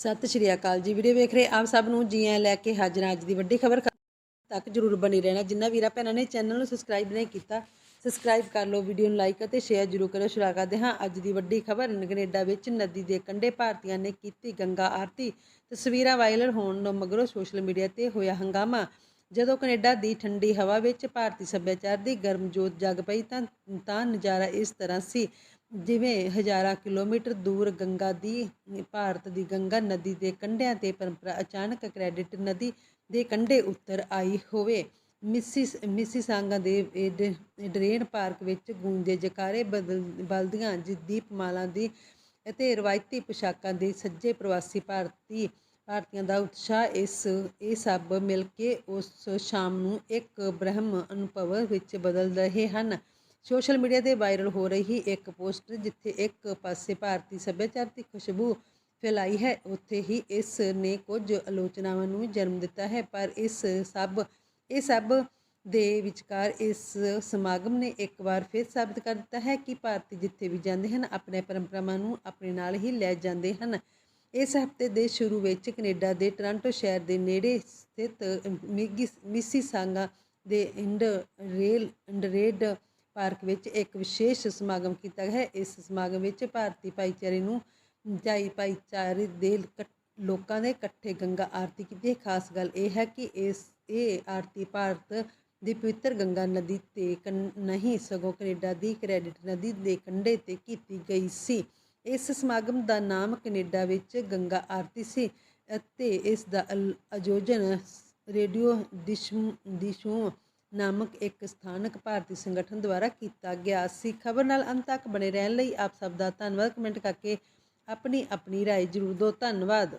ਸਤਿ ਸ਼੍ਰੀ ਅਕਾਲ ਜੀ। ਵੀਡੀਓ ਵੇਖ ਰਹੇ ਆਪ ਸਭ ਨੂੰ ਜੀ ਆਇਆਂ ਲੈ ਕੇ ਹਾਜ਼ਰ ਅੱਜ ਦੀ ਵੱਡੀ ਖਬਰ ਤੱਕ ਜਰੂਰ ਬਣੀ ਰਹਿਣਾ। ਜਿੰਨਾ ਵੀਰਾਂ ਭੈਣਾਂ ਨੇ ਚੈਨਲ ਨੂੰ ਸਬਸਕ੍ਰਾਈਬ ਨਹੀਂ ਕੀਤਾ ਸਬਸਕ੍ਰਾਈਬ ਕਰ ਲਓ, ਵੀਡੀਓ ਨੂੰ ਲਾਈਕ ਅਤੇ ਸ਼ੇਅਰ ਜਰੂਰ ਕਰਿਓ। ਸ਼ੁਰੂ ਕਰਦੇ ਹਾਂ ਅੱਜ ਦੀ ਵੱਡੀ ਖਬਰ। ਕੈਨੇਡਾ ਵਿੱਚ ਨਦੀ ਦੇ ਕੰਢੇ ਭਾਰਤੀਆਂ ਨੇ ਕੀਤੀ ਗੰਗਾ ਆਰਤੀ। ਤਸਵੀਰਾਂ ਵਾਇਰਲ ਹੋਣ ਤੋਂ ਮਗਰੋਂ ਸੋਸ਼ਲ ਮੀਡੀਆ ਤੇ ਹੋਇਆ ਹੰਗਾਮਾ। ਜਦੋਂ ਕੈਨੇਡਾ ਦੀ ਠੰਡੀ ਹਵਾ ਵਿੱਚ ਭਾਰਤੀ ਸੱਭਿਆਚਾਰ ਦੀ ਗਰਮਜੋਤ ਜਗ ਪਈ ਤਾਂ ਤਾਂ ਨਜ਼ਾਰਾ ਇਸ ਤਰ੍ਹਾਂ ਸੀ। ਜਿਵੇਂ ਹਜ਼ਾਰਾਂ ਕਿਲੋਮੀਟਰ ਦੂਰ ਗੰਗਾ ਦੀ, ਭਾਰਤ ਦੀ ਗੰਗਾ ਨਦੀ ਦੇ ਕੰਢਿਆਂ ਤੇ ਪਰੰਪਰਾ, ਅਚਾਨਕ ਕ੍ਰੈਡਿਟ ਨਦੀ ਦੇ ਕੰਢੇ ਉੱਤਰ ਆਈ ਹੋਵੇ। ਮਿਸਿਸ ਮਿਸਿਸਾਂਗਾ ਦੇ ਡਰੇਨ ਪਾਰਕ ਵਿੱਚ ਗੂੰਜੇ ਜਕਾਰੇ ਬਦਲ, ਬਲਦੀਆਂ ਜਿ, ਦੀਪਮਾਲਾ ਦੀ ਅਤੇ ਰਵਾਇਤੀ ਪੁਸ਼ਾਕਾਂ ਦੇ ਸੱਜੇ ਪ੍ਰਵਾਸੀ ਭਾਰਤੀ, ਭਾਰਤੀਆਂ ਦਾ ਉਤਸ਼ਾਹ ਇਸ, ਇਹ ਸਭ ਮਿਲ ਕੇ ਉਸ ਸ਼ਾਮ ਨੂੰ ਇੱਕ ਬ੍ਰਹਮ ਅਨੁਭਵ ਵਿੱਚ ਬਦਲ ਰਹੇ ਹਨ। ਸੋਸ਼ਲ ਮੀਡੀਆ ਤੇ ਵਾਇਰਲ ਹੋ ਰਹੀ ਇੱਕ ਪੋਸਟ ਜਿੱਥੇ ਇੱਕ ਪਾਸੇ ਭਾਰਤੀ ਸੱਭਿਆਚਾਰ ਦੀ ਖੁਸ਼ਬੂ ਫੈਲਾਈ ਹੈ, ਉੱਥੇ ਹੀ ਇਸ ਨੇ ਕੁਝ ਆਲੋਚਨਾਵਾਂ ਨੂੰ ਜਨਮ ਦਿੱਤਾ ਹੈ, ਪਰ ਇਸ ਸਭ, ਇਹ ਸਭ ਦੇ ਵਿਚਕਾਰ ਇਸ ਸਮਾਗਮ ਨੇ ਇੱਕ ਵਾਰ ਫਿਰ ਸਾਬਤ ਕਰ ਦਿੱਤਾ ਹੈ ਕਿ ਭਾਰਤੀ ਜਿੱਥੇ ਵੀ ਜਾਂਦੇ ਹਨ, ਆਪਣੇ ਪਰੰਪਰਾਵਾਂ ਨੂੰ ਆਪਣੇ ਨਾਲ ਹੀ ਲੈ ਜਾਂਦੇ ਹਨ। ਇਸ ਹਫ਼ਤੇ ਦੇ ਸ਼ੁਰੂ ਵਿੱਚ ਕੈਨੇਡਾ ਦੇ ਟੋਰਾਂਟੋ ਸ਼ਹਿਰ ਦੇ ਨੇੜੇ ਸਥਿਤ ਮਿਗਿਸ ਮਿਸੀਸਾਂਗਾ ਦੇ ਇੰਡ ਰੇਲ, ਇੰਡਰੇਡ ਪਾਰਕ ਵਿੱਚ ਇੱਕ ਵਿਸ਼ੇਸ਼ ਸਮਾਗਮ ਕੀਤਾ ਗਿਆ ਹੈ। ਇਸ ਸਮਾਗਮ ਵਿੱਚ ਭਾਰਤੀ ਭਾਈਚਾਰੇ ਨੂੰ ਜਾਈ ਭਾਈਚਾਰੇ ਦੇ ਲੋਕਾਂ ਦੇ ਇਕੱਠੇ ਗੰਗਾ ਆਰਤੀ ਕੀਤੀ ਖਾਸ ਗੱਲ ਇਹ ਹੈ ਕਿ ਇਸ, ਇਹ ਆਰਤੀ ਭਾਰਤ ਦੀ ਪਵਿੱਤਰ ਗੰਗਾ ਨਦੀ ਤੇ ਕੰ- ਨਹੀਂ, ਸਗੋਂ ਕੈਨੇਡਾ ਦੀ ਕ੍ਰੈਡਿਟ ਨਦੀ ਦੇ ਕੰਢੇ ਤੇ ਕੀਤੀ ਗਈ ਸੀ। ਇਸ ਸਮਾਗਮ ਦਾ ਨਾਮ ਕੈਨੇਡਾ ਵਿੱਚ ਗੰਗਾ ਆਰਤੀ ਸੀ ਅਤੇ ਇਸ ਦਾ ਅਲ- ਆਯੋਜਨ ਰੇਡੀਓ ਦਿਸ਼ੂ ਦਿਸ਼ੂ ਨਾਮਕ ਇੱਕ ਸਥਾਨਕ ਭਾਰਤੀ ਸੰਗਠਨ ਦੁਆਰਾ ਕੀਤਾ ਗਿਆ ਸੀ ਖਬਰ ਨਾਲ ਅੰਤ ਤੱਕ ਬਣੇ ਰਹਿਣ ਲਈ ਆਪ ਸਭ ਦਾ ਧੰਨਵਾਦ ਕਮੈਂਟ ਕਰਕੇ ਆਪਣੀ ਆਪਣੀ رائے ਜ਼ਰੂਰ ਦਿਓ ਧੰਨਵਾਦ